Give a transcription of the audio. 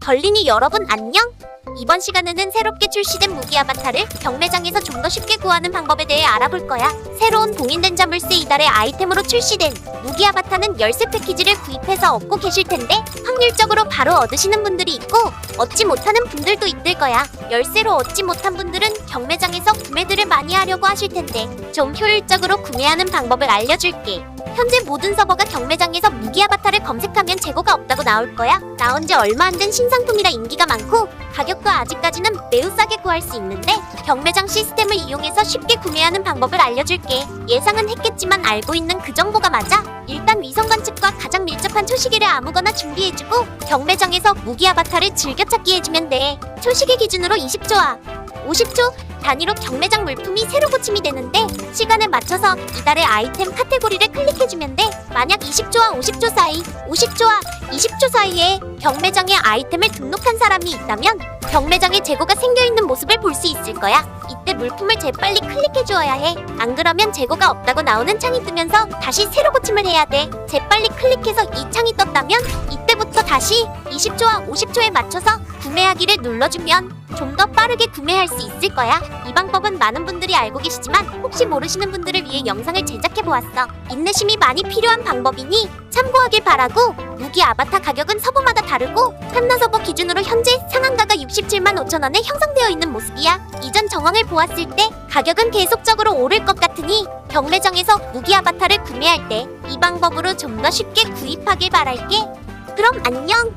걸린이 여러분 안녕? 이번 시간에는 새롭게 출시된 무기 아바타를 경매장에서 좀 더 쉽게 구하는 방법에 대해 알아볼 거야. 새로운 봉인된 자물쇠 이달의 아이템으로 출시된 무기 아바타는 열쇠 패키지를 구입해서 얻고 계실 텐데 확률적으로 바로 얻으시는 분들이 있고 얻지 못하는 분들도 있을 거야. 열쇠로 얻지 못한 분들은 경매장에서 구매들을 많이 하려고 하실 텐데 좀 효율적으로 구매하는 방법을 알려줄게. 현재 모든 서버가 경매장에서 무기 아바타를 검색하면 재고가 없다고 나올 거야. 나온 지 얼마 안 된 신상품이라 인기가 많고 가격도 아직까지는 매우 싸게 구할 수 있는데 경매장 시스템을 이용해서 쉽게 구매하는 방법을 알려줄게. 예상은 했겠지만 알고 있는 그 정보가 맞아. 일단 위성 관 측과 가장 밀접한 초시계를 아무거나 준비해주고 경매장에서 무기 아바타를 즐겨찾기 해주면 돼. 초시계 기준으로 20조 앞, 50조 단위로 경매장 물품이 새로 고침이 되는데 시간에 맞춰서 이달의 아이템 카테고리를 클릭해주면 돼. 만약 20조와 50조 사이, 50조와 20조 사이에 경매장에 아이템을 등록한 사람이 있다면 경매장에 재고가 생겨있는 모습을 볼 수 있을 거야. 이때 물품을 재빨리 클릭해주어야 해. 안 그러면 재고가 없다고 나오는 창이 뜨면서 다시 새로 고침을 해야 돼. 재빨리 클릭해서 이 창이 떴다면 이때부터 다시 20조와 50조에 맞춰서 구매하기를 눌러주면 좀 더 빠르게 구매할 수 있을 거야. 이 방법은 많은 분들이 알고 계시지만 혹시 모르시는 분들을 위해 영상을 제작해 보았어. 인내심이 많이 필요한 방법이니 참고하길 바라고 무기 아바타 가격은 서버마다 다르고 한나 서버 기준으로 현재 상한가가 67만 5천 원에 형성되어 있는 모습이야. 이전 정황을 보았을 때 가격은 계속적으로 오를 것 같으니 경매장에서 무기 아바타를 구매할 때 이 방법으로 좀 더 쉽게 구입하길 바랄게. 그럼 안녕.